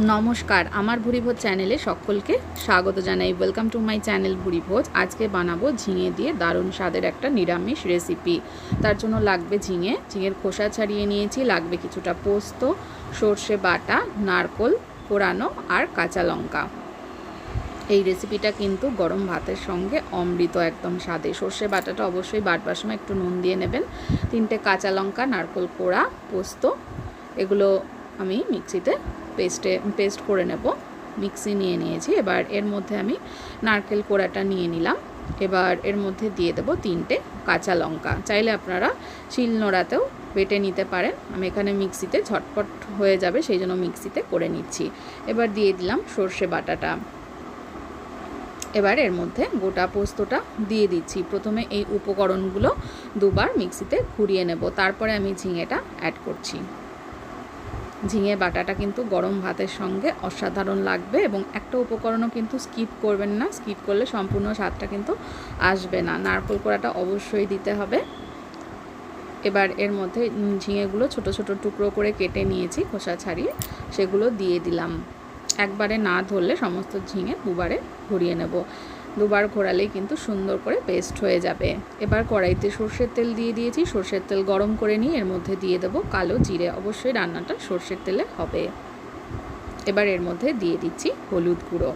নমস্কার, আমার ভুরিভোজ চ্যানেলে সকলকে স্বাগত জানাই। Welcome to my channel Bhurivoj. আজকে বানাবো ঝিঙে দিয়ে দারুণ স্বাদের একটা নিরামিষ রেসিপি তার জন্য লাগবে ঝিঙে। ঝিঙের খোসা ছাড়িয়ে নিয়েছি। লাগবে কিছুটা পোস্ত, সর্ষে বাটা, নারকোল, কোরানো আর কাঁচা লঙ্কা। এই রেসিপিটা কিন্তু গরম ভাতের সঙ্গে অমৃত একদম স্বাদে। সর্ষে বাটাটা অবশ্যই বাটবার সময় একটু নুন দিয়ে নেবেন। তিনটে কাঁচা লঙ্কা, নারকোল, কোড়া, পোস্ত, এগুলো আমি মিক্সিতে পেস্টে, পেস্ট করে নেব। মিক্সি নিয়ে নিয়েছি। এবার এর মধ্যে আমি নারকেল কোড়াটা নিয়ে নিলাম। এবার এর মধ্যে দিয়ে দেবো তিনটে কাঁচা লঙ্কা। চাইলে আপনারা শিল নোড়াতেও বেটে নিতে পারেন। আমি এখানে মিক্সিতে ঝটপট হয়ে যাবে, সেই জন্য মিক্সিতে করে নিচ্ছি। এবার দিয়ে দিলাম সর্ষে বাটাটা। এবার এর মধ্যে গোটা পোস্তটা দিয়ে দিচ্ছি। প্রথমে এই উপকরণগুলো দুবার মিক্সিতে ঘুরিয়ে নেব। তারপরে আমি ঝিঙেটা অ্যাড করছি। ঝিঙে বাটাটা কিন্তু গরম ভাতের সঙ্গে অসাধারণ লাগবে এবং একটা উপকরণও কিন্তু স্কিপ করবেন না। স্কিপ করলে সম্পূর্ণ স্বাদটা কিন্তু আসবে না। নারকোল কোড়াটা অবশ্যই দিতে হবে। এবার এর মধ্যে ঝিঙেগুলো ছোট ছোট টুকরো করে কেটে নিয়েছি খোসা ছাড়িয়ে। সেগুলো দিয়ে দিলাম। একবারে না ধরলে সমস্ত ঝিঙে দুবারে ঘুরিয়ে নেব। দুবার ঘোরালেই কিন্তু সুন্দর করে পেস্ট হয়ে যাবে। এবার কড়াইতে সর্ষের তেল দিয়ে দিয়েছি। সর্ষের তেল গরম করে নিয়ে এর মধ্যে দিয়ে দেবো কালো জিরে। অবশ্যই রান্নাটা সর্ষের তেলে হবে। এবার এর মধ্যে দিয়ে দিচ্ছি হলুদ গুঁড়ো।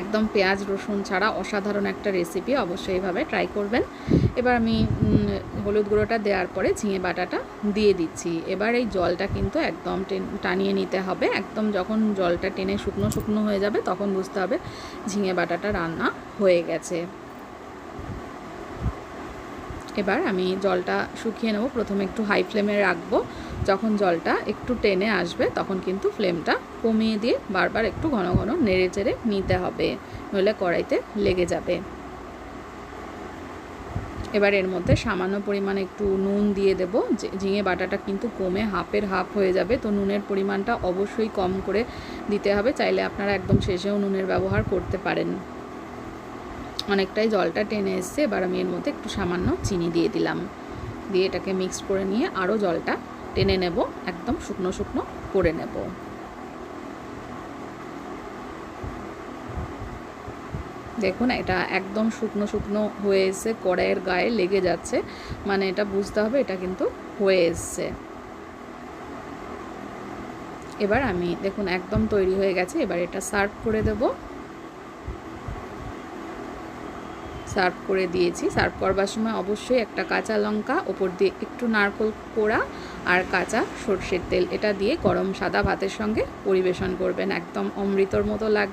একদম পেঁয়াজ, রসুন ছাড়া অসাধারণ একটা রেসিপি অবশ্যই এভাবে ট্রাই করবেন। এবার আমি হলুদ গুঁড়োটা দেওয়ার পরে ঝিঙে বাটাটা দিয়ে দিচ্ছি। এবার এই জলটা কিন্তু একদম টানিয়ে নিতে হবে। একদম যখন জলটা টেনে শুকনো শুকনো হয়ে যাবে, তখন বুঝতে হবে ঝিঙে বাটাটা রান্না হয়ে গেছে। এবার আমি জলটা শুকিয়ে নেব। প্রথমে একটু হাই ফ্লেমে রাখব। যখন জলটা একটু টেনে আসবে, তখন কিন্তু ফ্লেমটা কমিয়ে দিয়ে বারবার একটু ঘন ঘন নেড়ে চেড়ে নিতে হবে। নইলে কড়াইতে লেগে যাবে। এবার এর মধ্যে সামান্য পরিমাণে একটু নুন দিয়ে দেব। ঝিঙে বাটাটা কিন্তু কমে হাফের হাফ হয়ে যাবে। তো নুনের পরিমাণটা অবশ্যই কম করে দিতে হবে। চাইলে আপনারা একদম শেষেও নুনের ব্যবহার করতে পারেন। অনেকটাই জলটা টেনে এসছে, এবার আমি এর মধ্যে একটু সামান্য চিনি দিয়ে দিলাম। দিয়ে এটাকে মিক্স করে নিয়ে আরও জলটা টেনে নেব, একদম শুকনো শুকনো করে নেব। দেখুন, এটা একদম শুকনো শুকনো হয়ে এসছে, কড়াইয়ের গায়ে লেগে যাচ্ছে মানে এটা বুঝতে হবে এটা কিন্তু হয়ে এসছে। এবার আমি, দেখুন, একদম তৈরি হয়ে গেছে, এবার এটা সার্ভ করে দেবো। সার্ভ করে দিয়েছি। সার্ভ করবার সময় অবশ্যই একটা কাঁচা লঙ্কা, ওপর দিয়ে একটু নারকোল কোড়া আর কাঁচা সর্ষের তেল। এটা দিয়ে গরম সাদা ভাতের সঙ্গে পরিবেশন করবেন। একদম অমৃতর মতো লাগবে।